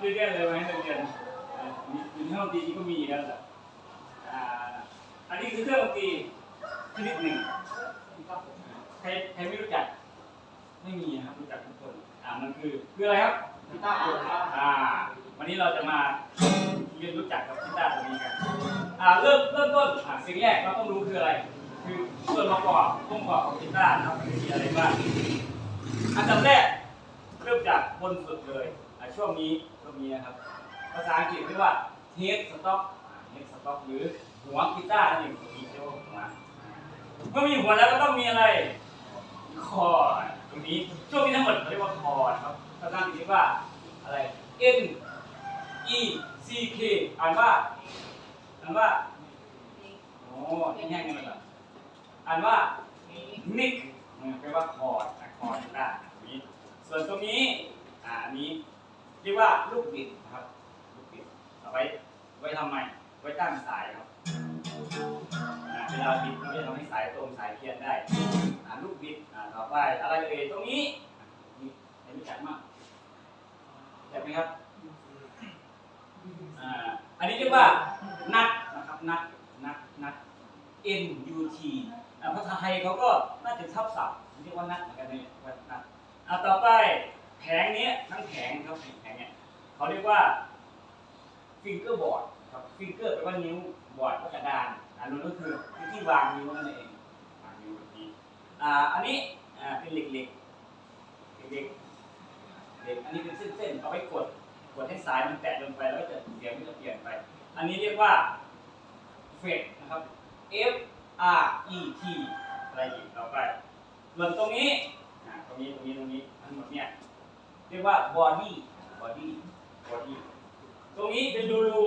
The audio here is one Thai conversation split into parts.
เยอะแยะเลยไว้ให้นักเรียนอ่ามีอยู่ในห้องดนตรีก็มีอีกแล้วแหละอ่าอันนี้คือเครื่องดนตรีชนิดหนึ่งใครใครไม่รู้จัก ไม่มีนะครับรู้จักทุกคน อ่ามันคือคืออะไรครับกีตาร์กดครับอ่า วันนี้เราจะมาเรียนรู้จักกับกีตาร์ตัวนี้กัน อ่าเริ่มเริ่มต้นอ่าสิ่งแรกเราต้องรู้คืออะไร คือส่วนประกอบองค์ประกอบของกีตาร์นะครับมันมีอะไรบ้าง อันดับแรกเริ่มจากบนสุดเลยอ่าช่วงนี้ ช่วงนี้นะครับ ภาษาอังกฤษเรียกว่า head stock อ่า head stock หรือหัวกีตาร์นั่นเองตรงนี้เรียกว่าหัวเมื่อมีหัวแล้วก็ต้องมีอะไร คอร์ดตรงนี้ช่วงนี้ทั้งหมดเขาเรียกว่าคอร์ดครับภาษาอังกฤษเรียกว่าอะไร N E C K อ่านว่าอ่านว่าโอ้แห้งๆนี่มันเหรออ่านว่า nick แปลว่าคอร์ดคอร์ดกีตาร์ตรงนี้ ส่วนตรงนี้อ่าอัน นี้เรียกว่าลูกบิดนะครับลูกบิดเอาไว้ไว้ทำไม ไว้ตั้งสายครับเวลาบิดเราจะทำให้สายตรงสายเคลียร์ได้ลูกบิดต่อไปอะไรเอ่ยตรงนี้นี่ใครรู้จักมั้งรู้จักไหมครับอันนี้เรียกว่านัดนะครับนัดนัดนัด N U T ภาษาไทยเขาก็น่าจะทับศัพท์เรียกว่านัดเหมือนกันเนี่ยนัดต่อไป แผงนี้ทั้งแผงครับแผงเนี่ยเขาเรียกว่าฟิงเกอร์บอร์ดครับฟิงเกอร์แปลว่านิ้วบอร์ดก็กระดานอันนู้นก็คือที่วางนิ้วนั่นเองวางนิ้วแบบนี้อ่าอันนี้อ่าเป็นเหล็กเหล็กเหล็กเหล็กอันนี้เป็นเส้นๆเอาไว้กดกดให้สายมันแตะลงไปแล้วก็จะเสียงก็จะเปลี่ยนไป อันนี้เรียกว่าเฟดนะครับ F R E T อะไรอีกต่อไปส่วนตรงนี้ตรงนี้ตรงนี้ตรงนี้ทั้งหมดเนี่ย เรียกว่า body body body ตรงนี้เป็นรูรู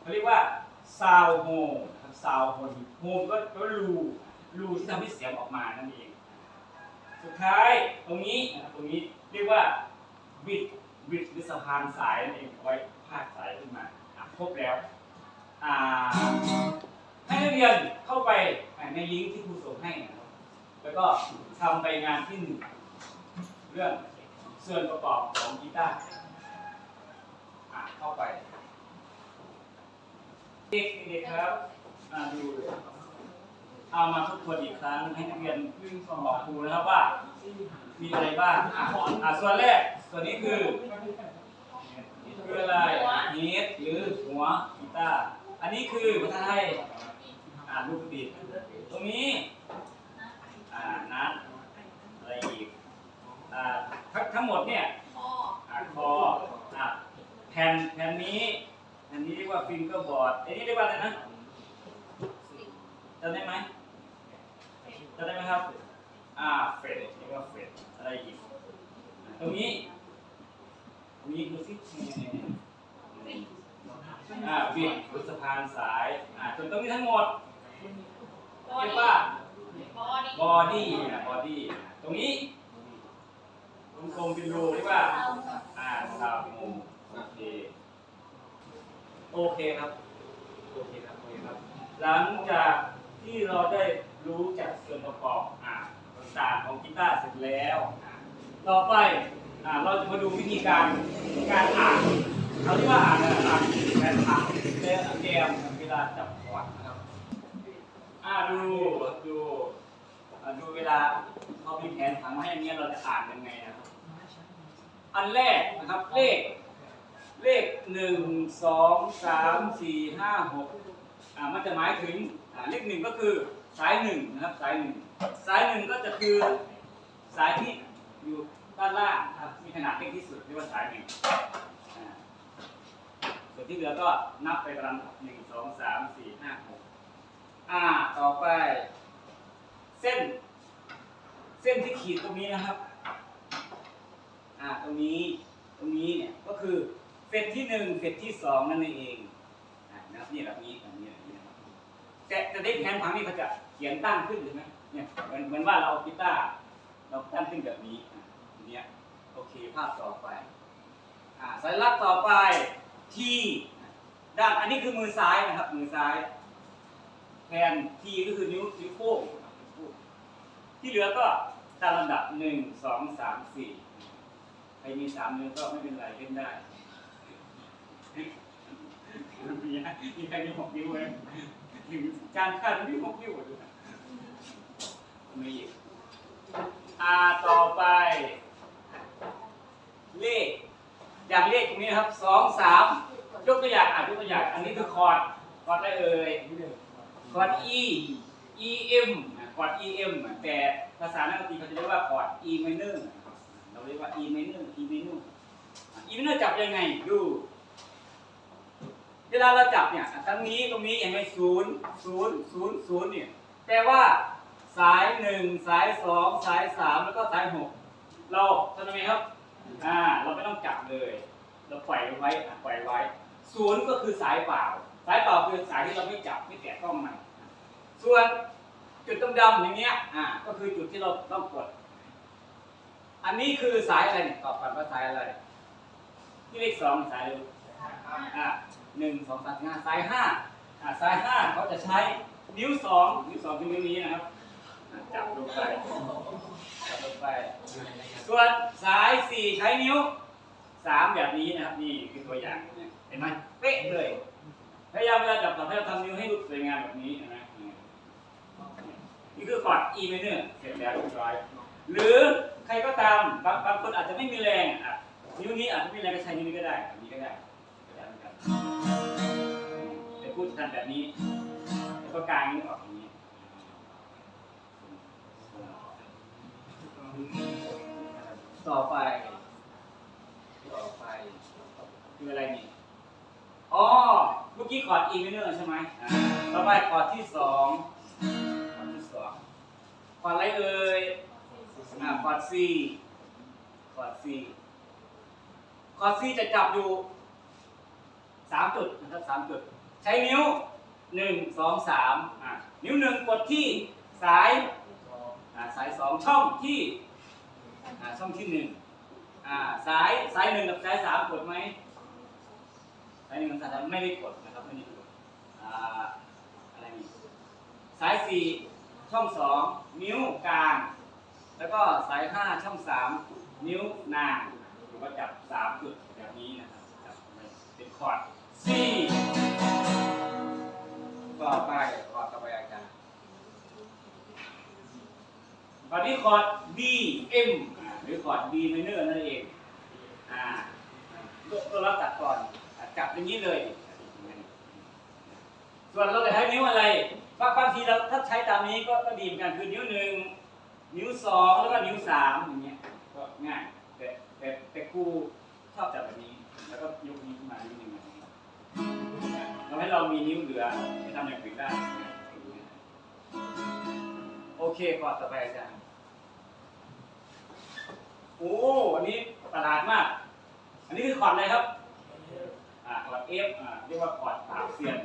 เขาเรียกว่า sound hole นะครับ sound hole hole ก็ก็รูรูที่ทำให้เสียงออกมานั่นเอง สุดท้ายตรงนี้นะครับตรงนี้เรียกว่า bridge bridge หรือสะพานสายนั่นเองไว้พาดสายขึ้นมาครบแล้วให้นักเรียนเข้าไปในลิงก์ที่ครูส่งให้นะครับแล้วก็ทำไปงานที่หนึ่งเรื่อง ส่วนประกอบของกีตาร์อะเข้าไป เด็กเด็กครับอ่าดูเอามาทบทวนอีกครั้งให้นักเรียนบอกครูนะครับว่า มีอะไรบ้างอะอะส่วนแรก ส่วนนี้คือคืออะไรเฮดหรือหัวกีตาร์อันนี้คือภาษาไทยอ่านลูกบิดตรงนี้ อ่านัดอะไรอีกอ่า ทั้งทั้งหมดเนี่ยอ่าคออ่าแผ่นแผ่นนี้แผ่นนี้เรียกว่าฟิงเกอร์บอร์ดอันนี้เรียกว่าอะไรนะจำได้ไหมจำได้ไหมครับอ่าเฟดเรียกว่าเฟดอะไรอีกตรงนี้ตรงนี้ดูสิอ่าบิดหรือสะพานสายอ่าส่วนตรงนี้ทั้งหมดเรียกว่าบอดี้นะบอดี้ตรงนี้ วงกลมเป็นรูเรียกว่าอ่าซาวมุมโอเคโอเคครับโอเคครับโอเคครับ หลังจากที่เราได้รู้จักส่วนประกอบอ่าต่างๆของกีตาร์เสร็จแล้วต่อไปอ่าเราจะมาดูวิธีการการอ่านเขาเรียกว่าอ่านอ่านแบบอ่านเรียกแกมเวลาจับคอร์ดนะครับอ่าดูดูอ่าดูเวลาเขามีแผนผังมาให้เงี้ยเราจะอ่านยังไงนะครับ อันแรกนะครับเลขเลขหนึ่งสองสามสี่ห้าหกอ่ามันจะหมายถึงอ่าเลขหนึ่งก็คือสายหนึ่งนะครับสายหนึ่งสายหนึ่งก็จะคือสายที่อยู่ด้านล่างครับมีขนาดเล็กที่สุดเรียกว่าสายหนึ่งส่วนที่เหลือก็นับไปตามหนึ่งสองสามสี่ห้าหกอ่าต่อไป เส้น เส้นที่ขีดตรงนี้นะครับ อ่าตรงนี้ตรงนี้เนี่ยก็คือเฟ สที่หนึ่งเฟสที่สองนั่นเองนะครับนี่แบบนี้แบบนี้แบบนี้นะครับแต่แต่ได้แผนผังนี่เขาจะเขียนตั้งขึ้นใช่ไหมเนี่ยเหมือนเหมือนว่าเราเอากีตาร์เราตั้งขึ้นแบบนี้อะอย่างเนี่ยโอเคภาพต่อไปอ่าสายลัดต่อไปที่ด้านอันนี้คือมือซ้ายนะครับ มือซ้ายแทนทีก็คือนิ้วนิ้วโป้งที่เหลือก็ตามลำดับหนึ่งสองสามสี่ใครมีสามนิ้วก็ไม่เป็นไรเล่นได้ มีใครมีหกนิ้วไหมหนึ่งการคาดมีหกนิ้วหมดเลยมีอีกอ่าต่อไป เลข อย่างเลขตรงนี้นะครับสองสามยกตัวอย่างอ่านยกตัวอย่าง อันนี้คือคอร์ดคอร์ดได้เอ่ยคอร์ด E E M คอร์ด E M แต่ภาษานักดนตรีเขาจะเรียกว่าคอร์ด E minor เราเรียกว่า E minor E minor E minor จับยังไงดู เวลาเราจับเนี่ยตรงนี้ตรงนี้เห็นไหมศูนย์ศูนย์ศูนย์ศูนย์เนี่ยแปลว่าสายหนึ่งสายสองสายสามแล้วก็สายหกเราทำยังไงครับอ่าเราไม่ต้องจับเลย เราปล่อยไว้ปล่อยไว้ศูนย์ก็คือสายเปล่า สายเปล่าคือสายที่เราไม่จับไม่แตะต้องมันส่วนจุดดำๆอย่างเงี้ยอ่าก็คือจุดที่เราต้องกด อันนี้คือสายอะไรเนี่ยตอบก่อนว่าสายอะไรที่เลขสองสายเลยอ่า หนึ่งสองสามสี่ห้าสายห้าอ่าสายห้าเขาจะใช้นิ้วสองนิ้วสองคือนิ้วนี้นะครับอะจับลงไปจับลงไป ส่วนสายสี่ใช้นิ้วสามแบบนี้นะครับนี่คือตัวอย่างเนี่ยเห็นไหมเป๊ะเลยพยายามเวลาจับตัดให้เราทำนิ้วให้ดูสวยงามแบบนี้เห็นไหมนี่คือคอร์ด E minor เสร็จแล้วเรียบร้อยหรือใครก็ตามบางบางคนอาจจะไม่มีแรงอะนิ้วนี้อาจจะไม่มีแรงก็ใช้นิ้วนี้ก็ได้แบบนี้ก็ได้ แต่พูดทันแบบนี้ แล้วก็กางนิ้ออกอย่างนี้ ต่อไป ต่อไป คืออะไรนี่ อ๋อ เมื่อกี้คอร์ด E minor ใช่ไหมต่อไปคอร์ดที่สองคอร์ดที่สองคอร์ดอะไรเอ่ยอ่าคอร์ด C คอร์ด C คอร์ด C จะจับอยู่ สามจุดนะครับสามจุด ใช้นิ้วหนึ่งสองสามอ่านิ้วหนึ่งกดที่สายอ่าสายสองช่องที่อ่าช่องที่หนึ่งอ่าสายสายหนึ่งกับสายสามกดไหมสายหนึ่งกับสายสามไม่ได้กดนะครับไม่ได้กดอ่าอะไรนี่สายสี่ช่องสองนิ้วกลาง แล้วก็สายห้าช่องสามนิ้วนางหรือว่าจับสามจุดแบบนี้นะครับจับเป็นคอร์ด C ต่อไปคอร์ดต่อไปอาจารย์คอร์ดนี้คอร์ด B M อ่าหรือคอร์ด B minor นั่นเอง อ่าตัวเราจับก่อนจับอย่างนี้เลย ส่วนเราจะใช้นิ้วอะไรบางบางทีเราถ้าใช้ตามนี้ก็ก็ดีเหมือนกันคือนิ้วหนึ่งนิ้วสองแล้วก็นิ้วสามอย่างเงี้ยก็ง่ายแต่แต่แต่ครูชอบจับแบบนี้ แล้วก็ยกนิ้วขึ้นมานิดนึง แบบนี้เราให้เรามีนิ้วเหลือให้ทำอย่างอื่นได้ โอเคก่อนต่อไปอาจารย์ โอ้อันนี้ประหลาดมาก อันนี้คือคอร์ดอะไรครับอ่าคอร์ด F อ่าเรียกว่าคอร์ดปราบเซียน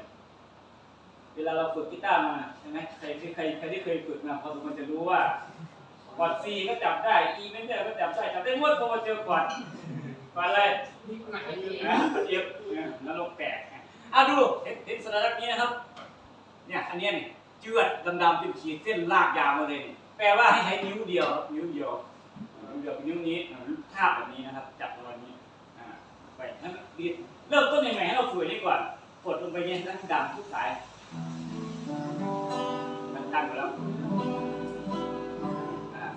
เวลาเราฝึกกีตาร์มาใช่ไหมใครที่ใครใครที่เคยฝึกมาพอสมควรจะรู้ว่าคอร์ด C ก็จับได้ E ไม่ได้ก็จับได้จับได้หมดพอมาเจอคอร์ดคอร์ดอะไรนะคอร์ด F เนี่ยนรกแตก เอะดูเห็นเห็นสัญลักษณ์นี้นะครับ เนี่ยอันเนี้ยนี่เจือดดำๆเป็นขีดเส้นลากยาวมาเลยนี่แปลว่าให้ใช้นิ้วเดียวครับนิ้วเดียวนิ้วเดียวเป็นนิ้วนี้อ่าทาบแบบนี้นะครับ จับประมาณนี้อ่าไปนั่นเริ่มต้นยังไงให้เราฝึกนี้ก่อนกดลงไปเนี่ยแล้วดำทุกสายมันตั้งไปแล้ว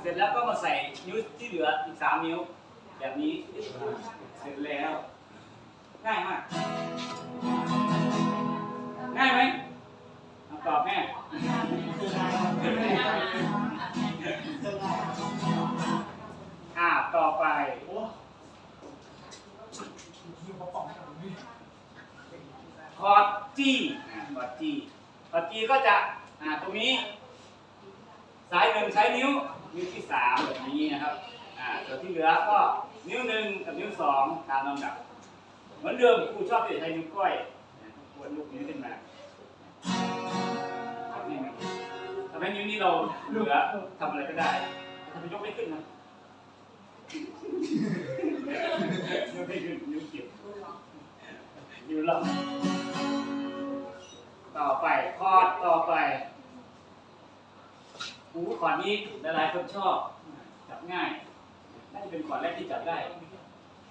เสร็จแล้วก็มาใส่นิ้วที่เหลืออีกสามนิ้ว แบบนี้เสร็จแล้วง่ายมาก ง่ายไหมตอบแม่อ่าต่อไปคอร์ดจีคอร์ดจีคอร์ดจีก็จะอ่าตรงนี้ สายหนึ่งใช้นิ้ว นิ้วที่สามแบบนี้นะครับอ่าส่วนที่เหลือก็นิ้วหนึ่งกับนิ้วสองตามลำดับ เหมือนเดิมครูชอบที่จะใช้นิ้วก้อยกวนลูกนิ้วขึ้นมา ทำให้นิ้วนี้เราเหลือทำอะไรก็ได้ทำให้ยกไม่ขึ้นนะยกไม่ขึ้นนิ้วเก็บอยู่ลำต่อไปคอดต่อไปหูคอดนี้หลายๆคนชอบจับง่ายน่าจะเป็นคอดแรกที่จับได้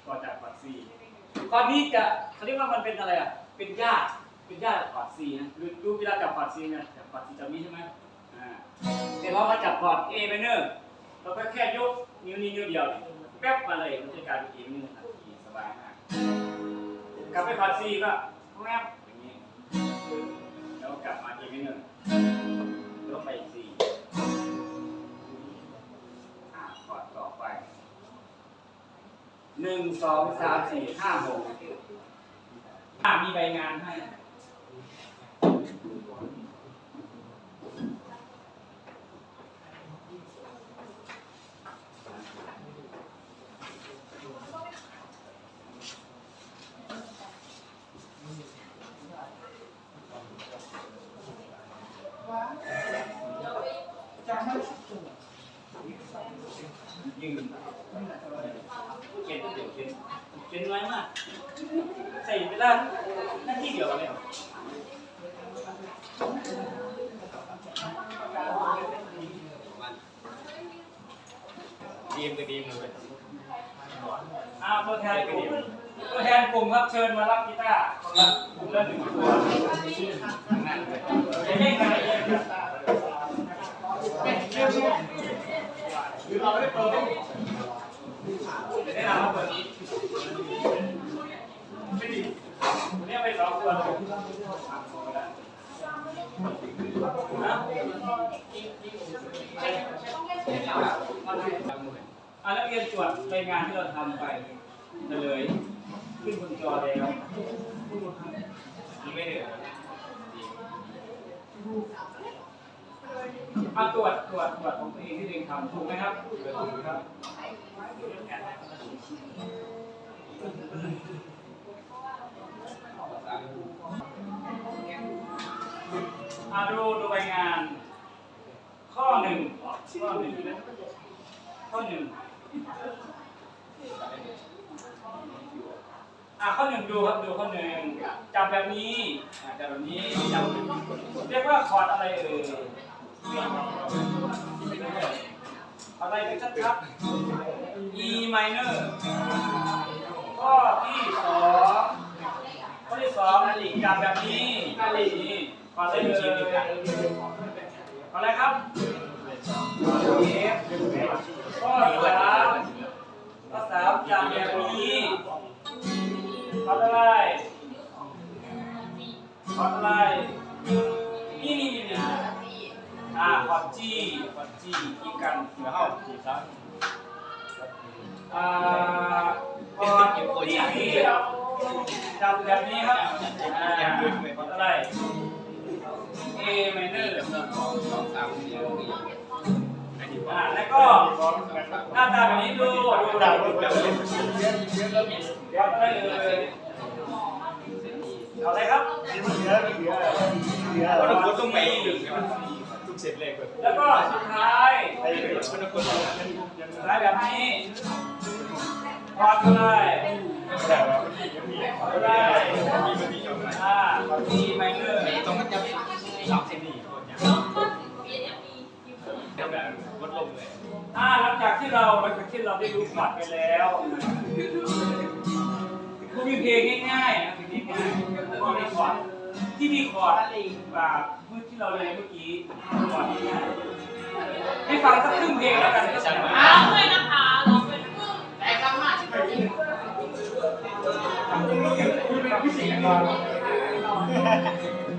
ก่อนจากคอดซีคอดนี้จะเขาเรียกว่ามันเป็นอะไรอะเป็นญาติเป็นเป็นญาติกับคอร์ด C นะดูเวลาจับคอร์ด C เนี่ยจับคอร์ด C จับนี้ใช่ไหม อ่าแต่พอมาจับคอร์ด A minor เราก็แค่ยกนิ้วนี้นิ้วเดียวแป๊บมาเลยมันจะกลายเป็น A minor ทันทีสบายมากกลับไปคอร์ด C ก็แป๊บอย่างนี้แล้วกลับมา A minor ยกไปอีก C อ่าคอร์ดต่อไปหนึ่งสองสามสี่ห้าหกอ่ามีใบงานให้ ยืนเขียนก็เดี๋ยวเขียนเขียนน้อยมาก ใส่เวลาหน้าที่เดียวกันเลยเหรอดีมกับดีมเลยอ้าวตัวแทนกลุ่มตัวแทนกลุ่มครับเชิญมารับกีตาร์คนละกลุ่มละหนึ่งตัวจะแย่งกันเลยหรือเราไม่เปิดจะได้นำมาเปิดนี้ ไม่ดีวันนี้ไปสองตัวเลยนะอะนักเรียนตรวจรายงานที่เราทำไปเฉลยขึ้นบนจอแล้วไม่เหนื่อยเอาตรวจตรวจตรวจของตัวเองที่ตัวเองทำถูกไหมครับถูกครับ ดูดูใบงาน ข้อหนึ่งข้อหนึ่งข้อหนึ่งอ่าข้อหนึ่งดูครับดูข้อหนึ่งจับแบบนี้อ่าจับแบบนี้จับเรียกว่าคอร์ดอะไรเอ่ยอะไรกันชัดๆ E minor ข้อที่สองข้อที่สองจับแบบนี้นี่คอร์ดอะไรเอ่ยคอร์ดอะไรครับ F ข้อสามข้อสามจับแบบนี้คอร์ดอะไรคอร์ดอะไรนี่นี่นี่นี่อ่าคอร์ด G คอร์ด G อีกกันเหลือเท่ากี่ครั้งอ่าคอร์ดที่สี่จับแบบนี้ครับอ่าคอร์ดอะไร A minor อ่าแล้วก็หน้าตาแบบนี้ดูดูดาวแบบนี้เอาอะไรเลยเอาอะไรครับคนละคนต้องไปทุกเสร็จเลยก่อนแล้วก็สุดท้ายไอ้คนละคนสุดท้ายแบบนี้คอดอะไรแต่ว่ายังมีคอร์ดอะไรมีมันมีอยู่ไหมอ่าคอร์ด E minor ตรงนั้นจะ สามเซนนี่คนอย่างแบบวัดลมเลยอ่าหลังจากที่เราหลังจากที่เราได้รู้คอร์ดไปแล้วครูมีเพลงง่ายๆนะเพลงง่ายๆแล้วก็มีคอร์ดที่มีคอร์ดแบบเมื่อที่เราเรียนเมื่อกี้คอร์ดง่ายๆให้ฟังสักครึ่งเพลงแล้วกันร้องด้วยนะคะร้องเป็นครึ่งแต่กำมาที่เป็นจริงไปสุกี้แล้วก็ไปทุกรอบ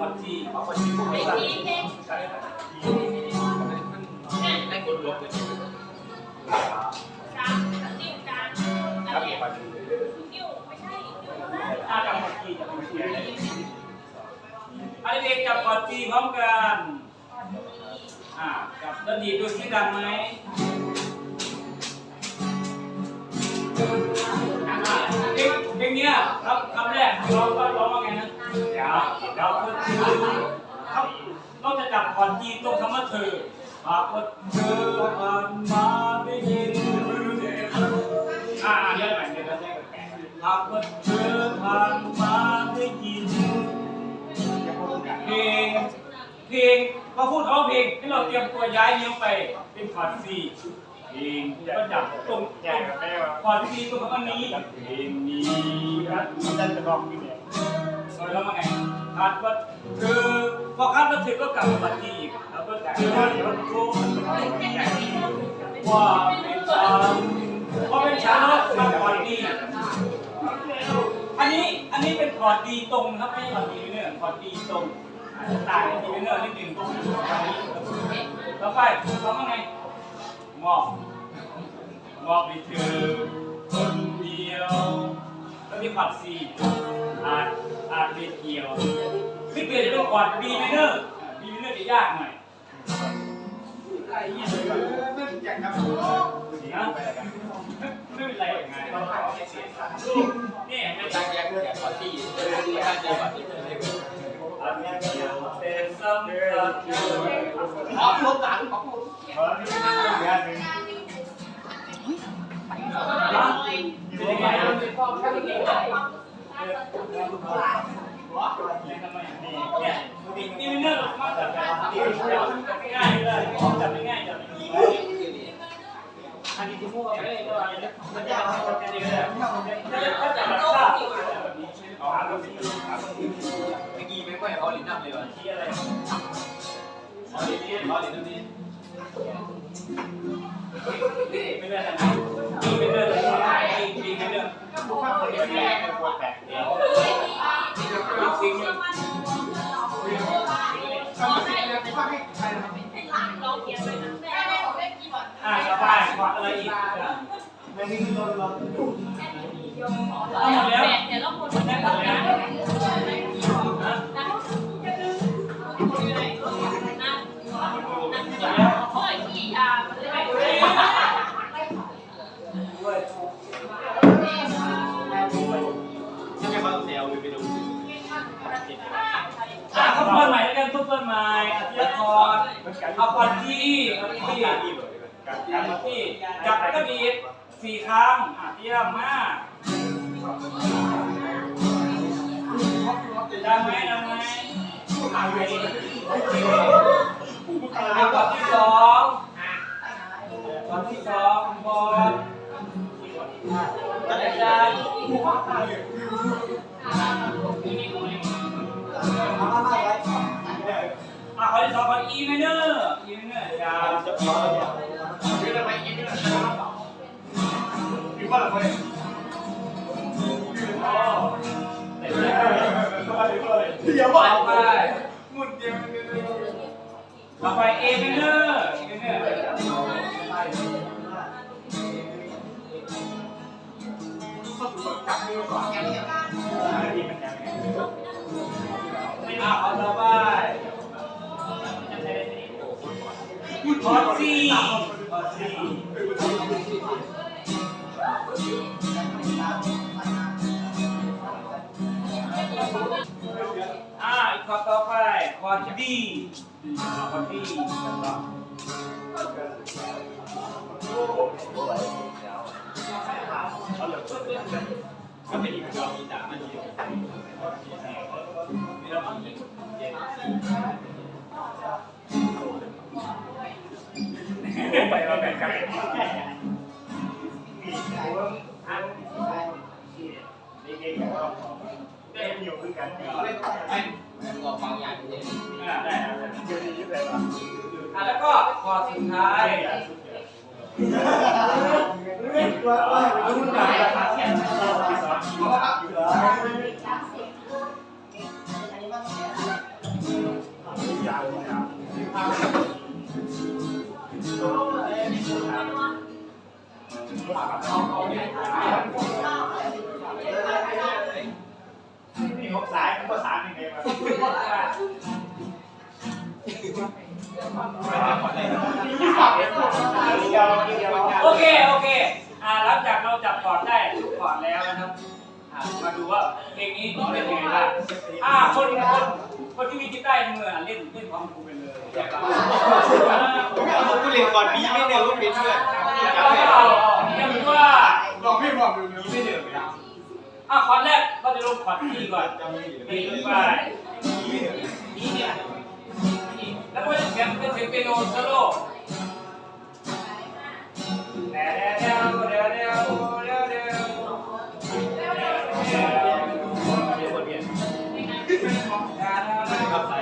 ก่อนเป็นคอร์ดจีเอาคอร์ดจีพวกไอ้นี้ทีเพลงได้กดลบเลยกลางนิ้วกลางครับนิ้วไม่ใช่นิ้วนะถ้าจับคอร์ดจีจะเป็นเสียงอันนี้เด็กจับคอร์ดจีพร้อมกันอ่ากับแล้วดีดดูซิดังไหมเพลงเพลงเนี้ยครับคำแรกร้องก็ร้องว่าไง เดี๋ยวเดี๋ยวคือเขาเราจะจับคอร์ดจีนตรงคำว่าเธอหากว่าเธอผ่านมาได้ยินอ่าเดี๋ยวใหม่เดี๋ยวแรกหากว่าเธอผ่านมาได้ยินเพลงเพลงพอพูดเขาเพลงให้เราเตรียมตัวย้ายนิ้วไปเป็นคอร์ดซีเพลงก็จับตรงใหญ่กับแม่คอร์ดซีตรงคำว่านี้เพลงนี้ครับท่านจะลองนี่เนี่ย แล้วมาไงคาดว่าเธอพอคาดว่าเธอก็กลับมาคอร์ดซีอีกแล้วก็เธอเดี๋ยวรู้ว่าเป็นฉันพอเป็นฉันแล้วมาคอร์ดดีอันนี้อันนี้เป็นคอร์ดดีตรงครับไม่ใช่คอร์ดดีเนื้อคอร์ดดีตรงต่างกันดีเนื้อนิดหนึ่งตรงนี้แล้วไปร้องว่าไงงอกงอกไปเธอคนเดียว มีคอร์ดซีอาร์อาร์เบเกียวที่เปลี่ยนจะเป็นคอร์ดบีไมเนอร์บีไมเนอร์จะยากหน่อยไอ้เหี้ยไม่เป็นไรอย่างไงนี่ไม่ตั้ตั้งงแยกเรื่องขอที่ตั้งใจก่อนที่จะได้อาร์เบเกียวเป็นสำคัญขอลบหลังขอพูดนะเป็นยังไงเนี่ยนี่มันเรื่องมากแต่ง่ายเลยจับง่ายจับง่ายอันนี้เราไม่ได้ก็มันยากให้เป็นเองเลยถ้าจะแบบทราบเอาหาตัวสิ่ง เมื่อกี้ไม่ค่อยเขาลิ้นน้ำเลยว่ะที่อะไรเขาลิ้นนี่เขาลิ้นนี่ ไม่เลื่อนอะไรไม่เลื่อนเลยไม่ไม่เลื่อนแย่ปวดแตกเดียวสิ่งเราเขียนเลยนะแม่เล่นกี่บอลอ่าสบายขออะไรอีกเอาหมดแล้วเดี๋ยวเราหมดแล้ว อ่าทบทวนใหม่แล้วกันทบทวนใหม่อธิษฐานเอาก่อนที่เอาที่การดีเลยการที่จับแล้วก็ดีดสี่ครั้งอะเยี่ยมมากได้ไหมได้ไหมเอาก่อนที่สองก่อนที่สองบอลอาจารย์ ข้อที่สองก่อน E minor E minor ยาวจะพอแล้วคือทำไมยังไม่ได้คือว่าอะไรเดี๋ยวบอกไปหมุนเดียวต่อไป A minor A minor อะเอาต่อไปคอร์ด C คอร์ด C อ่าอีกคอต่อไปคอร์ด D คอร์ด D ก็เป็นอีกจอมีด่ามันเยอะมีแล้วมัน ไปเราแบ่งกันได้อยู่ด้วยกันไอ้ลองฟังอย่างนี้อ่าได้ครับเดี๋ยวนี้เลยว่ะอะแล้วก็คอดสุดท้ายเว่าว่ารุ่นไหนราคาแค่ไหนสอนกี่ครับเหลือยาวเลยครับ นี่หกสายมันก็สามยังไงมาเดียวเดียวโอเค โอเค อ่าหลังจากเราจับคอร์ดได้ทุกคอร์ดแล้วนะครับอ่ามาดูว่าเพลงนี้เป็นยังไงบ้างอ่าคนคนคนที่มีกีตาร์ในมืออะเล่นเล่นพร้อมครูไปเลยกูเรียนก่อนบีไม่เร็วก็เป็นเพื่อน แล้วก็เอาย่างว่าบอกไม่บอกดูนี้ไม่เร็วเลยอ่าคอร์ดแรกก็จะลงคอร์ดที่ก่อนจำไม่ได้ดีขึ้นไปนี่เนี่ยแล้วก็จะเสียงเป็นเสียงเปียโนโซโล่เดี๋ยวเดี๋ยวเดี๋ยวเดี๋ยวเดี๋ยวเดี๋ยวเดี๋ยว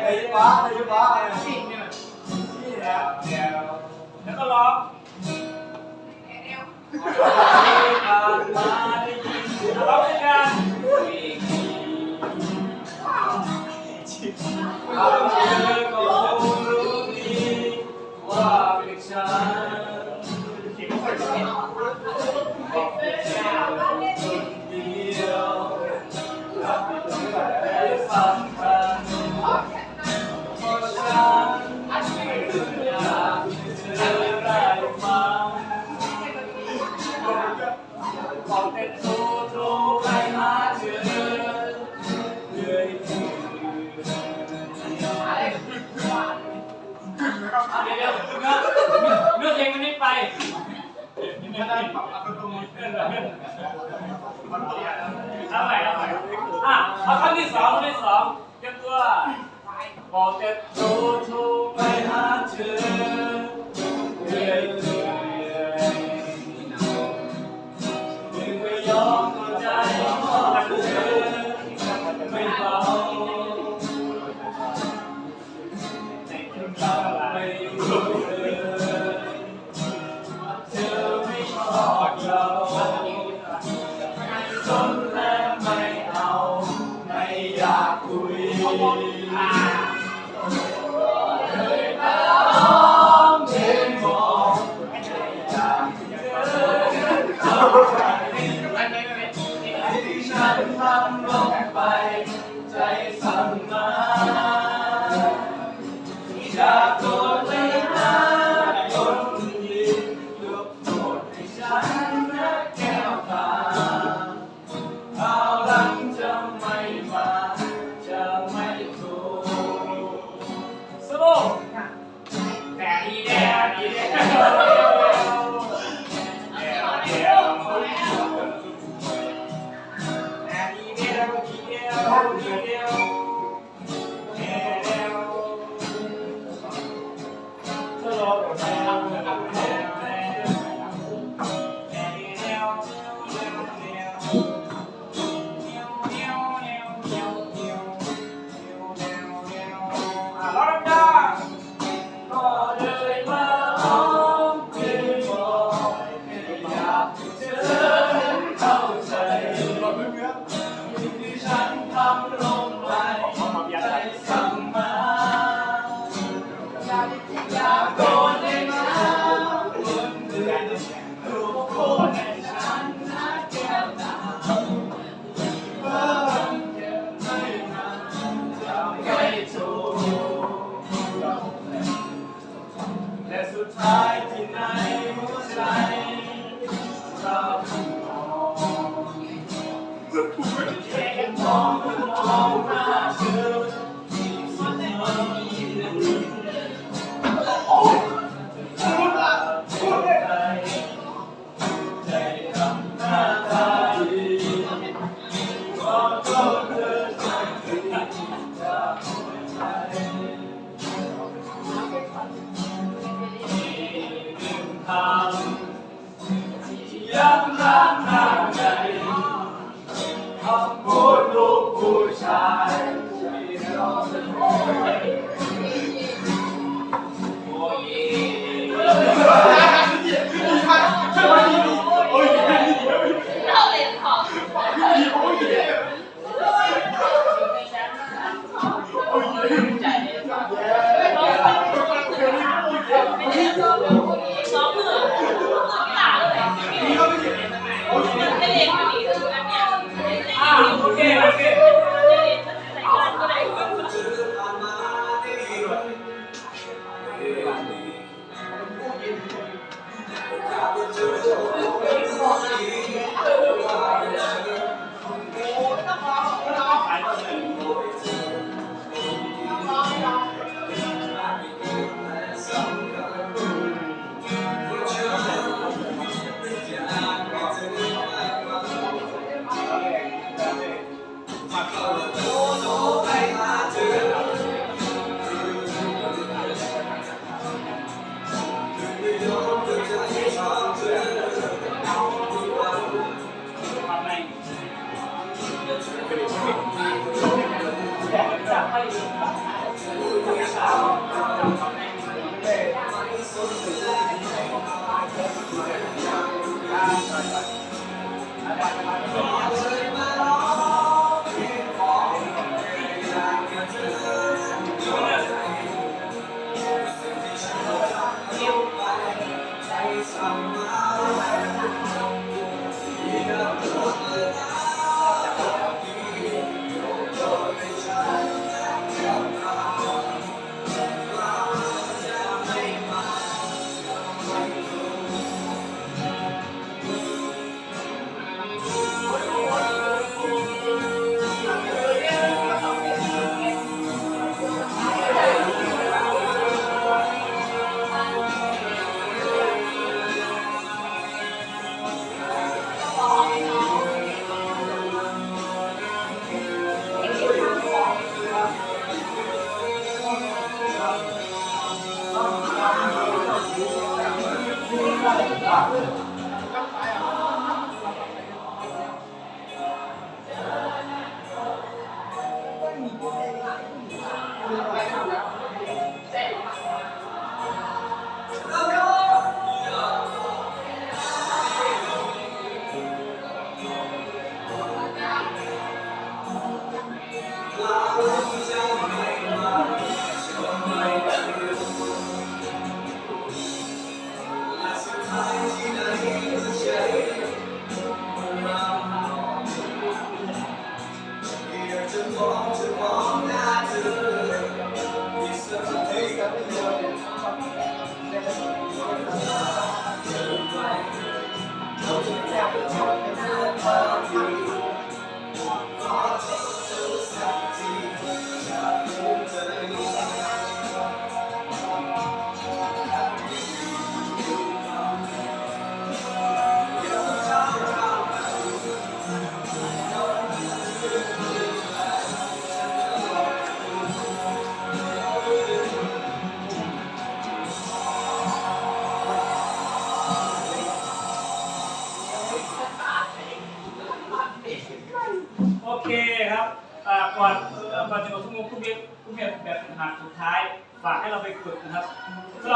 ไอ้ป้าไอ้ป้าแล้วก็ร้อง ร้ ดี๋ยวเดี๋ยวเนื้อเนื้อเลงมันไม่ไปเอาใหม่เอาใหม่อะเอาครั้นที่สองครั้งที่สองเตรียมตัวบอกจะ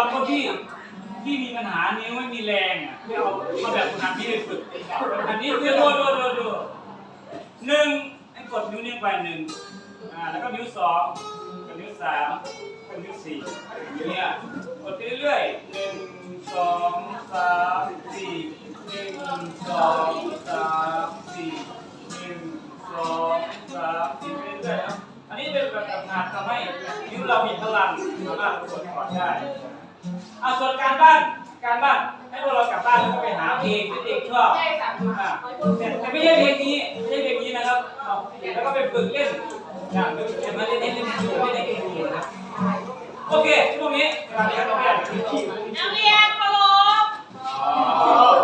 รับคนที่ที่มีปัญหานิ้วไม่มีแรงอะที่เอามาแบบฝึกหัดนี้ไปฝึกอันนี้คือดูดูดูดูหนึ่งให้กดนิ้วนี้ไปหนึ่งอ่าแล้วก็นิ้วสองกับนิ้วสามกับนิ้วสี่อย่างเงี้ยกดไปเรื่อยๆหนึ่งสองสามสี่หนึ่งสองสามสี่หนึ่งสองสามสี่ไปเรื่อยๆนะอันนี้เป็นแบบทำงานทำให้นิ้วเรามีพลังสามารถกดก่อนได้ เอาส่วนการบ้าน การบ้านให้พวกเรากลับบ้านแล้วก็ไปหาเพลงที่เด็กชอบอะแต่ไม่ใช่เพลงนี้ไม่ใช่เพลงนี้นะครับแล้วก็ไปฝึกเล่นนย่าเเล่นเล่นเล่นเล่นเล่นเล่นเล่นนะโอเคช่วงนี้สวัสดีครับนักเรียนนักเรียนเคารพ